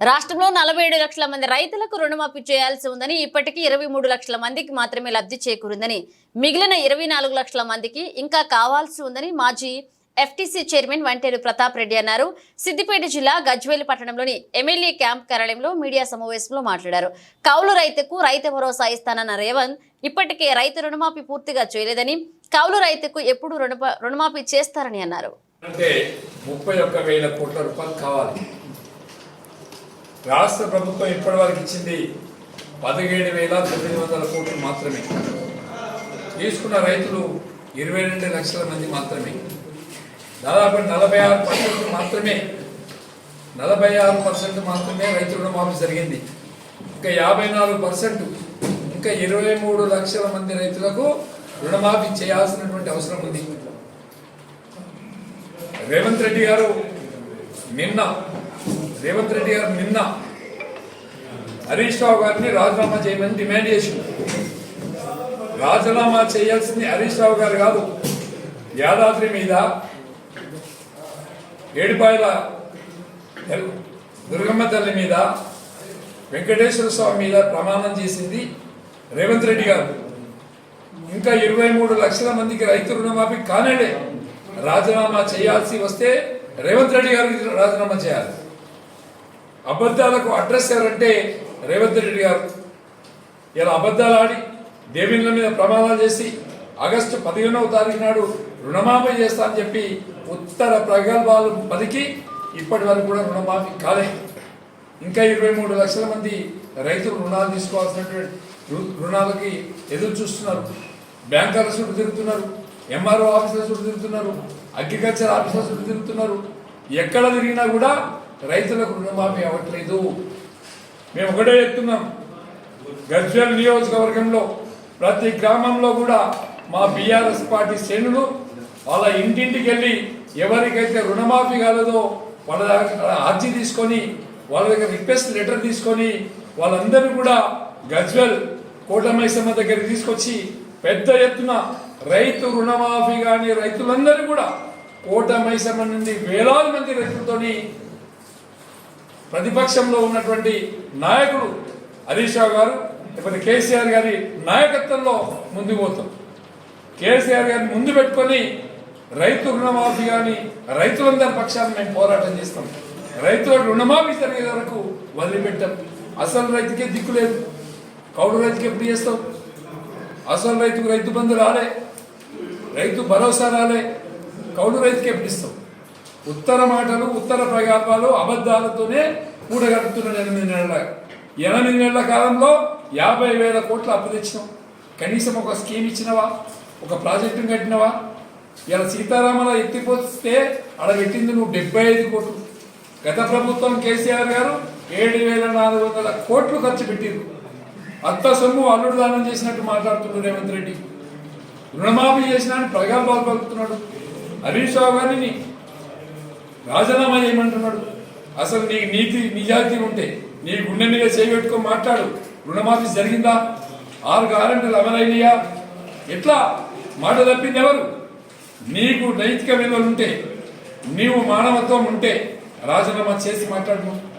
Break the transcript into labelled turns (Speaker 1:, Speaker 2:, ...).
Speaker 1: రాష్ట్రంలో నలభై ఏడు లక్షల మంది రైతులకు రుణమాఫీ చేయాల్సి ఉందని ఇప్పటికీ ఇరవై మూడు లక్షల మందికి మాత్రమే లబ్ధి చేకూరిందని మిగిలిన ఇరవై నాలుగు లక్షల మందికి ఇంకా కావాల్సి ఉందని మాజీ ఎఫ్టీసీ చైర్మన్ వంటేరు ప్రతాప్ రెడ్డి అన్నారు. సిద్దిపేట జిల్లా గజ్వేలి పట్టణంలోని ఎమ్మెల్యే క్యాంప్ కార్యాలయంలో మీడియా సమావేశంలో మాట్లాడారు. కౌలు రైతుకు రైతు భరోసా ఇస్తానన్న రేవంత్ ఇప్పటికే రైతు రుణమాఫీ పూర్తిగా చేయలేదని కౌలు రైతుకు ఎప్పుడు రుణమాఫీ చేస్తారని అన్నారు.
Speaker 2: అంటే ముప్పై ఒక్క వేల కోట్ల రూపాయలు కావాలి. రాష్ట్ర ప్రభుత్వం ఇప్పటివరకు ఇచ్చింది పదిహేడు వేల తొమ్మిది వందల కోట్లు మాత్రమే. తీసుకున్న రైతులు ఇరవై రెండు లక్షల మంది మాత్రమే. దాదాపు నలభై ఆరు పర్సెంట్ మాత్రమే నలభై ఆరు పర్సెంట్ మాత్రమే రైతు రుణమాఫీ జరిగింది. ఇంకా యాభై నాలుగు పర్సెంట్ ఇంకా ఇరవై మూడు లక్షల మంది రైతులకు రుణమాఫీ చేయాల్సినటువంటి అవసరం ఉంది. రేవంత్ రెడ్డి గారు నిన్న రేవంత్ రెడ్డి గారు నిన్న హరీష్ రావు గారిని రాజీనామా చేయమని డిమాండ్ చేసింది. రాజీనామా చేయాల్సింది హరీష్ రావు గారు కాదు. యాదాద్రి మీద ఏడుపాయల దుర్గమ్మ తల్లి మీద వెంకటేశ్వర స్వామి మీద ప్రమాణం చేసింది రేవంత్ రెడ్డి గారు. ఇంకా ఇరవై మూడు లక్షల మందికి రైతు రుణమాఫీ కానేడే రాజీనామా చేయాల్సి వస్తే రేవంత్ రెడ్డి గారికి రాజీనామా చేయాలి. అబద్ధాలకు అడ్రస్ ఎవరంటే రేవంత్ రెడ్డి గారు. ఇలా అబద్ధాలు ఆడి దేవిన్ల మీద ప్రమాదాలు చేసి ఆగస్టు పదిహేనవ తారీఖు నాడు రుణమాఫీ చేస్తా అని చెప్పి ఉత్తర ప్రగల్భాలు పలికి ఇప్పటి వరకు కూడా రుణమాఫీ కాలే. ఇంకా ఇరవై మూడు లక్షల మంది రైతులు రుణాలు తీసుకోవాల్సినటువంటి రు- రుణాలకి ఎదురు చూస్తున్నారు. బ్యాంకర్ల చుట్టూ తిరుగుతున్నారు. ఎంఆర్ఓ ఆఫీసుల చుట్టూ తిరుగుతున్నారు. అగ్రికల్చర్ ఆఫీసుల చుట్టూ తిరుగుతున్నారు. ఎక్కడ తిరిగినా కూడా రైతులకు రుణమాఫీ అవ్వట్లేదు. మేము ఒకటే చెప్తున్నాం. గజ్వేల్ నియోజకవర్గంలో ప్రతి గ్రామంలో కూడా మా బీఆర్ఎస్ పార్టీ శ్రేణులు వాళ్ళ ఇంటింటికి వెళ్ళి ఎవరికైతే రుణమాఫీ కాలేదో వాళ్ళ దగ్గర అర్జీ తీసుకొని వాళ్ళ దగ్గర రిక్వెస్ట్ లెటర్ తీసుకొని వాళ్ళందరూ కూడా గజ్వెల్ కోటమైసమ్మ దగ్గర తీసుకొచ్చి పెద్ద ఎత్తున రైతు రుణమాఫీ కానీ రైతులందరూ కూడా కోటమైసమ్మ నుండి వేలాది మంది రైతులతోని ప్రతిపక్షంలో ఉన్నటువంటి నాయకుడు హరీష్ రావు గారు లేకపోతే కేసీఆర్ గారి నాయకత్వంలో ముందుకు పోతాం. కేసీఆర్ గారిని ముందు పెట్టుకొని రైతు రుణమాఫీ కానీ రైతులందరి పక్షాన్ని మేము పోరాటం చేస్తాం. రైతుల రుణమాఫీ జరిగే వరకు వదిలిపెట్టాం. అసలు రైతుకే దిక్కు లేదు. కౌలు రైతుకి ఎప్పుడు చేస్తాం? అసలు రైతుకు రైతు బంధు రాలే. రైతు భరోసా రాలే. కౌలు రైతుకి ఎప్పుడు ఇస్తాం? ఉత్తర మాటలు ఉత్తర ప్రగాపాలు అబద్ధాలతోనే కూడగడుతున్నాడు ఎనిమిది నెలల. ఎనిమిది నెలల కాలంలో యాభై వేల కోట్లు అప్పు తెచ్చినాం. కనీసం ఒక స్కీమ్ ఇచ్చినవా? ఒక ప్రాజెక్టును కట్టినవా? ఇలా సీతారామల ఎత్తిపోతే ఆడ పెట్టింది నువ్వు డెబ్బై ఐదు కోట్లు. గత ప్రభుత్వం కేసీఆర్ గారు ఏడు వేల నాలుగు వందల కోట్లు ఖర్చు పెట్టారు. అత్త సొమ్ము అల్లుడు దానం చేసినట్టు మాట్లాడుతున్నాడు రేవంత్ రెడ్డి. రుణమాఫీ చేసిన ప్రగల్భాలు పలుకుతున్నాడు. హరీష్ రావు గారిని రాజీనామా చేయమంటున్నాడు. అసలు నీకు నీతి నిజాయితీ ఉంటే నీ గుండె మీద చేయబెట్టుకొని మాట్లాడు. రుణమాఫీ జరిగిందా? ఆరు గ్యారెంటీలు అమలైనయా? ఎట్లా? మాట తప్పింది ఎవరు? నీకు నైతిక విలువలు ఉంటే నీవు మానవత్వం ఉంటే రాజీనామా చేసి మాట్లాడు